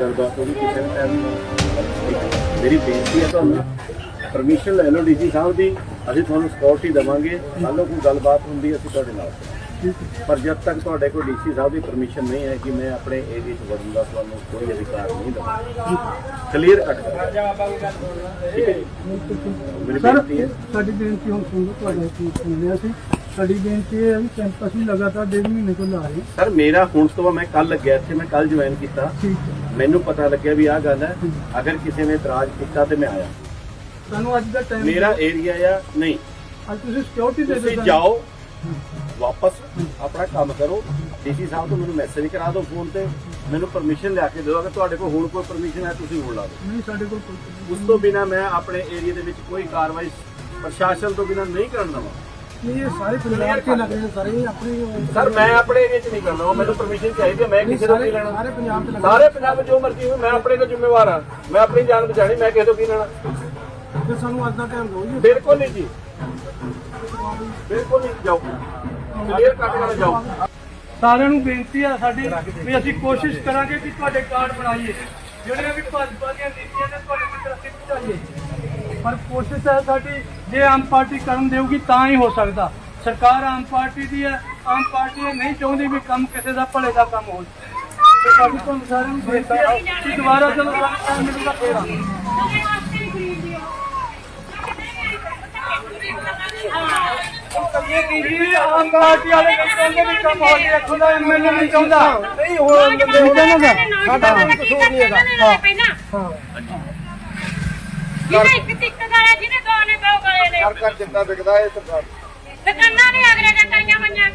ਗੱਲਬਾਤ ਹੋਈ ਕਿਸੇ ਟਾਈਮ ਮੇਰੀ ਬੇਨਤੀ ਹੈ ਤੁਹਾਨੂੰ ਪਰਮਿਸ਼ਨ ਲੈ ਲਓ ਡੀਸੀ ਸਾਹਿਬ ਦੀ ਅਸੀਂ ਤੁਹਾਨੂੰ ਹੀ ਦੇਵਾਂਗੇ। ਕੱਲ੍ਹ ਨੂੰ ਕੋਈ ਗੱਲਬਾਤ ਹੁੰਦੀ ਅਸੀਂ ਤੁਹਾਡੇ ਨਾਲ। ਪਰ ਜਦ ਤੱਕ ਤੁਹਾਡੇ ਕੋਲ ਡੀਸੀ ਸਾਹਿਬ ਦੀ ਪਰਮਿਸ਼ਨ ਨਹੀਂ ਹੈ ਕਿ ਮੈਂ ਆਪਣੇ ਏਰੀਆ 'ਚ ਵੜਨ ਦਾ ਤੁਹਾਨੂੰ ਕੋਈ ਅਧਿਕਾਰ ਨਹੀਂ ਦਵਾਂਗਾ। ਕਲੀਅਰ ਕੱਟ ਠੀਕ ਹੈ? ਮੇਰੀ ਬੇਨਤੀ ਹੈ। ਸਾਡੀ ਬੇਨਤੀ ਹੁਣ ਸੁਣ ਲਓ ਤੁਹਾਡੇ ਕੀ ਸੁਣ ਲਿਆ ਸੀ। ਸਾਡੀ ਬੇਨਤੀ ਹੈ ਵੀ ਕੈਂਪਸ ਵੀ ਲਗਾਤਾਰ ਡੇਢ ਮਹੀਨੇ ਤੋਂ ਲਾ ਰਹੇ ਸਰ ਮੇਰਾ ਹੁਣ ਤੋਂ ਮੈਂ ਕੱਲ ਲੱਗਿਆ ਇੱਥੇ ਮੈਂ ਕੱਲ ਜੁਆਇਨ ਕੀਤਾ। ਠੀਕ ਹੈ। ਮੈਨੂੰ ਪਤਾ ਲੱਗਿਆ ਵੀ ਆਹ ਗੱਲ ਹੈ ਅਗਰ ਕਿਸੇ ਨੇ ਇਤਰਾਜ਼ ਕੀਤਾ ਤੇ ਮੈਂ ਆਇਆ। ਸਾਨੂੰ ਅੱਜ ਦਾ ਟਾਈਮ ਮੇਰਾ ਏਰੀਆ ਆ ਨਹੀਂ। ਅੱਜ ਤੁਸੀਂ ਸਿਕਿਉਰਿਟੀ ਦੇ ਤੁਸੀਂ ਦਿਓ ਜਾਓ ਵਾਪਸ ਆਪਣਾ ਕੰਮ ਕਰੋ। ਡੀਸੀ ਸਾਹਿਬ ਤੋਂ ਮੈਨੂੰ ਮੈਸੇਜ ਕਰਾ ਦਿਓ ਫੋਨ ਤੇ। ਮੈਨੂੰ ਪਰਮਿਸ਼ਨ ਲਿਆ ਕੇ ਦਿਓ। ਅਗਰ ਤੁਹਾਡੇ ਕੋਲ ਹੁਣ ਕੋਈ ਪਰਮਿਸ਼ਨ ਹੈ ਤੁਸੀਂ ਹੁਣ ਲਾ ਦਿਓ। ਨਹੀਂ ਸਾਡੇ ਕੋਲ ਉਸ ਤੋਂ ਬਿਨਾ ਮੈਂ ਆਪਣੇ ਏਰੀਆ ਦੇ ਵਿੱਚ ਕੋਈ ਕਾਰਵਾਈ ਪ੍ਰਸ਼ਾਸਨ ਤੋਂ ਬਿਨਾ ਨਹੀਂ ਕਰਨ ਦਵਾਂ ਨਹੀਂ, ਇਹ ਸਾਰੇ ਪੰਜਾਬ ਕੇ ਲੱਗ ਰਹੇ ਨੇ ਸਾਰੇ ਹੀ ਆਪਣੀ ਸਰ ਮੈਂ ਆਪਣੇ ਏਰੀਆ 'ਚ ਨਹੀਂ ਕਰਨ ਦਵਾਂ ਮੈਨੂੰ ਪਰਮਿਸ਼ਨ ਚਾਹੀਦੀ ਹੈ ਮੈਂ ਕਿਸੇ ਤੋਂ ਨਹੀਂ ਲੈਣਾ ਸਾਰੇ ਪੰਜਾਬ ਤੇ ਲੱਗ ਸਾਰੇ ਪੰਜਾਬ ਵਿੱਚ ਜੋ ਮਰਜ਼ੀ ਹੋਵੇ ਮੈਂ ਆਪਣੇ ਤੋਂ ਜ਼ਿੰਮੇਵਾਰ ਹਾਂ ਮੈਂ ਆਪਣੀ ਜਾਨ ਬਚਾਣੀ ਮੈਂ ਕਿਸੇ ਤੋਂ ਕੀ ਲੈਣਾ। ਤੇ ਸਾਨੂੰ ਅੱਜ ਦਾ ਟਾਈਮ ਦਿਓ ਜੀ। ਬਿਲਕੁਲ ਨਹੀਂ ਜੀ। ਬਿਲਕੁਲ ਨਹੀਂ ਜਾਓ। ਕਲੀਅਰ ਕੱਟ ਕੇ ਜਾਓ। ਸਾਰਿਆਂ ਨੂੰ ਬੇਨਤੀ ਆ ਸਾਡੀ ਵੀ ਅਸੀਂ ਕੋਸ਼ਿਸ਼ ਕਰਾਂਗੇ ਕਿ ਤੁਹਾਡੇ ਕਾਰਡ ਬਣਾਈਏ। ਜਿਹੜੀਆਂ ਵੀ ਭਾਜਪਾ ਦੀਆਂ ਨੀਤੀਆਂ ਨੇ ਤੁਹਾਡੇ ਤੱਕ ਅਸੀਂ ਪਹੁੰਚਾਈਏ। ਪਰ ਕੋਸ਼ਿਸ਼ ਹੈ ਸਾਡੀ ਜੇ ਆਮ ਪਾਰਟੀ ਕਰਨ ਦੇਊਗੀ ਤਾਂ ਹੀ ਹੋ ਸਕਦਾ। ਸਰਕਾਰ ਆਮ ਪਾਰਟੀ ਦੀ ਹੈ ਆਮ ਪਾਰਟੀ ਇਹ ਨਹੀਂ ਚਾਹੁੰਦੀ ਵੀ ਕੰਮ ਕਿਸੇ ਦਾ ਭਲੇ ਦਾ ਕੰਮ ਹੋ ਤੇ ਸਾਡੀ ਤੁਹਾਨੂੰ ਸਾਰਿਆਂ ਨੂੰ ਬੇਨਤੀ ਹੈ ਕਿ ਦੁਬਾਰਾ ਜਦੋਂ ਸਾਨੂੰ ਟਾਈਮ ਮਿਲੂਗਾ ਫੇਰ ਇਹ ਕੀ ਆਮ ਪਾਰਟੀ ਵਾਲੇ ਕਹਿੰਦੇ ਵੀ ਕੰਮ ਹੋ ਗਿਆ ਖੁਦਾ ਐਮਐਲਏ ਨਹੀਂ ਚਾਹੁੰਦਾ। ਨਹੀਂ ਹੋਰ ਬੰਦੇ ਹੋ ਸਾਡਾ ਕੋਈ ਕਸੂਰ ਨਹੀਂ ਹੈਗਾ। ਹਾਂ। ਜਿਹਨੇ ਇੱਕ ਟਿੱਕ ਗਾਲਾ ਜਿਹਨੇ ਦੋ ਨੇ ਦੋ ਗਲੇ ਨੇ ਘਰ ਜਿੰਦਾ ਵਿਕਦਾ ਇਹ ਸਰਕਾਰ। ਦੁਕਾਨਾਂ ਨੇ ਅਗਲੇ ਦੇ ਕਰੀਆਂ ਮਈਆਂ